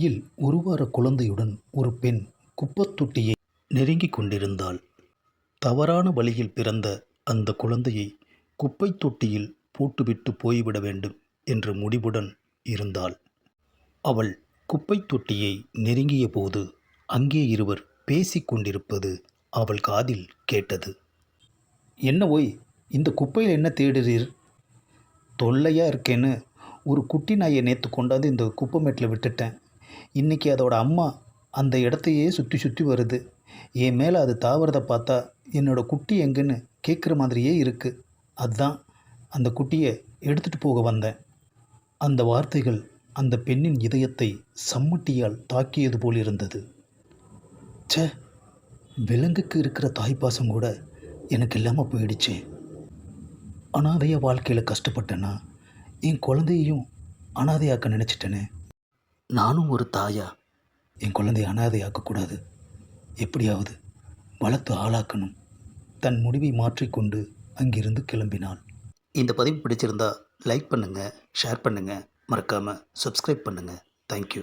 கையில் ஒரு வார குழந்தையுடன் ஒரு பெண் குப்பத்தொட்டியை நெருங்கிக் கொண்டிருந்தாள். தவறான வழியில் பிறந்த அந்த குழந்தையை குப்பைத் தொட்டியில் போட்டுவிட்டு போய்விட வேண்டும் என்ற முடிவுடன் இருந்தாள். அவள் குப்பைத் தொட்டியை நெருங்கிய போது அங்கே இருவர் பேசிக் கொண்டிருப்பது அவள் காதில் கேட்டது. என்ன ஓய் இந்த குப்பையில் என்ன தேடுறீர்? தொல்லையாக இருக்கேன்னு ஒரு குட்டி நாயை நேற்று கொண்டாந்து இந்த குப்பை மேட்டில் விட்டுட்டேன். இன்றைக்கி அதோட அம்மா அந்த இடத்தையே சுற்றி சுற்றி வருது. என் மேலே அது தாவறதை பார்த்தா என்னோடய குட்டி எங்கன்னு கேட்குற மாதிரியே இருக்குது அதுதான் அந்த குட்டியை எடுத்துகிட்டு போக வந்தேன். அந்த வார்த்தைகள் அந்த பெண்ணின் இதயத்தை சம்மட்டியால் தாக்கியது போல் இருந்தது. ச்சே விலங்குக்கு இருக்கிற தாய்ப்பாசம் கூட எனக்கு இல்லாமல் போயிடுச்சே. அனாதைய வாழ்க்கையில் கஷ்டப்பட்டேன்னா என் குழந்தையையும் அனாதையாக்க நினச்சிட்டேனே. நானும் ஒரு தாயா. என் குழந்தை அனாதையாக்கக்கூடாது. எப்படியாவது வளர்த்து ஆளாக்கணும். தன் முடிவை மாற்றிக்கொண்டு அங்கிருந்து கிளம்பினாள். இந்த பதிவு பிடிச்சிருந்தா லைக் பண்ணுங்கள் ஷேர் பண்ணுங்கள் மறக்காமல் சப்ஸ்கிரைப் பண்ணுங்கள் தேங்க்யூ